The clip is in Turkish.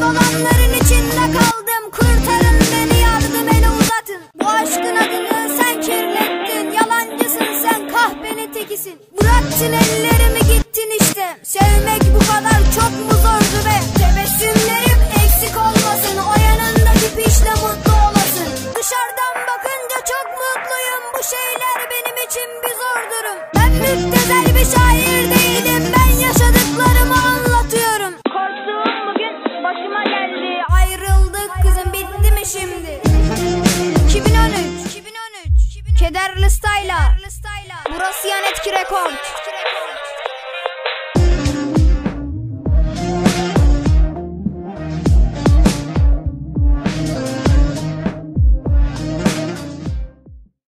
dolanların içinde kaldım. Kurtarın beni yardım el uzatın. Bu aşkın adını sen kirlettin. Yalancısın sen kahvenin tekisin. Bıraktın ellerimi gittin işte. Sevmek bu kadar çok mu zordu be? Tebessümlerim eksik olmasın. O yanındaki pişle mutlu olasın. Dışarıdan bakınca çok mutluyum. Bu şeyler benim için bir zor durum Ben müptezel bir şair. Federalist style.